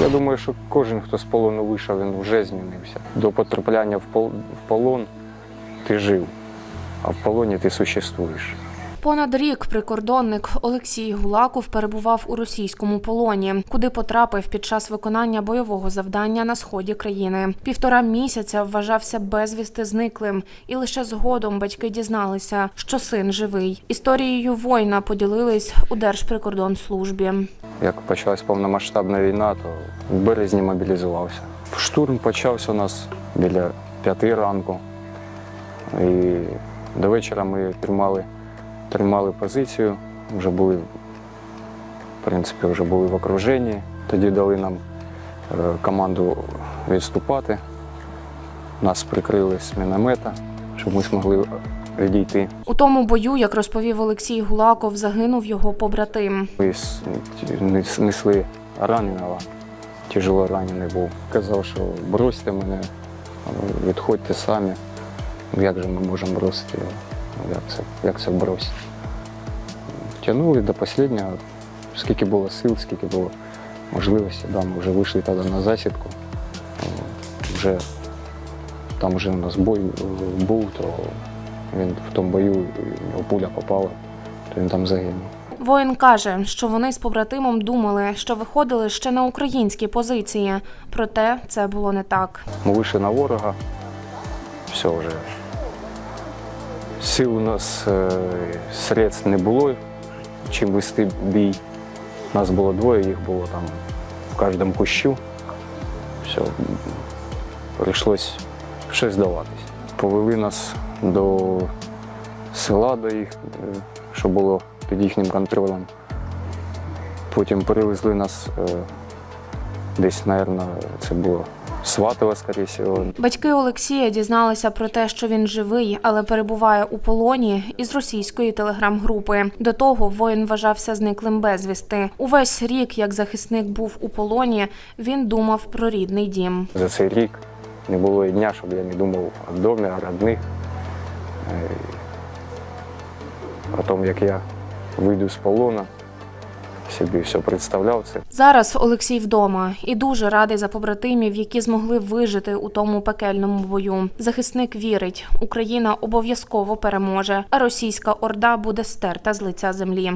Я думаю, що кожен, хто з полону вийшов, він вже змінився. До потрапляння в полон ти жив, а в полоні ти существуєш. Понад рік прикордонник Олексій Гулаков перебував у російському полоні, куди потрапив під час виконання бойового завдання на сході країни. Півтора місяця вважався безвісти зниклим, і лише згодом батьки дізналися, що син живий. Історією воїна поділились у Держприкордонслужбі. Як почалась повномасштабна війна, то в березні мобілізувався. Штурм почався у нас біля п'яти ранку. І до вечора ми тримали, тримали позицію, вже були, в принципі, вже були в окруженні. Тоді дали нам е, команду відступати. Нас прикрили з міномета, щоб ми змогли відійти. У тому бою, як розповів Олексій Гулаков, загинув його побратим. Ми несли раненого, тяжело ранений був. Казав, що бросьте мене, відходьте самі. Як же ми можемо бросити його? Як це, як це бросити? Тягнули до останнього, скільки було сил, скільки було можливості. Да, ми вже вийшли тоді на засідку. Вже, там вже у нас бой був, то він в тому бою його пуля попала, то він там загинув. Воїн каже, що вони з побратимом думали, що виходили ще на українські позиції. Проте це було не так. Ми вийшли на ворога, все вже. Сил у нас е, средств не було, чим вести бій. Нас було двоє, їх було там в кожному кущу. Все, прийшлось ще здаватись. Повели нас до села, до їх, е, що було під їхнім контролем. Потім перевезли нас е, десь, мабуть, це було Сватово, скоріше всього. Батьки Олексія дізналися про те, що він живий, але перебуває у полоні із російської телеграм-групи. До того воїн вважався зниклим безвісти. Увесь рік, як захисник був у полоні, він думав про рідний дім. За цей рік не було і дня, щоб я не думав о домі, о родних. Е, О тому, як я вийду з полону, собі все представляв це. Зараз Олексій вдома і дуже радий за побратимів, які змогли вижити у тому пекельному бою. Захисник вірить, Україна обов'язково переможе, а російська орда буде стерта з лиця землі.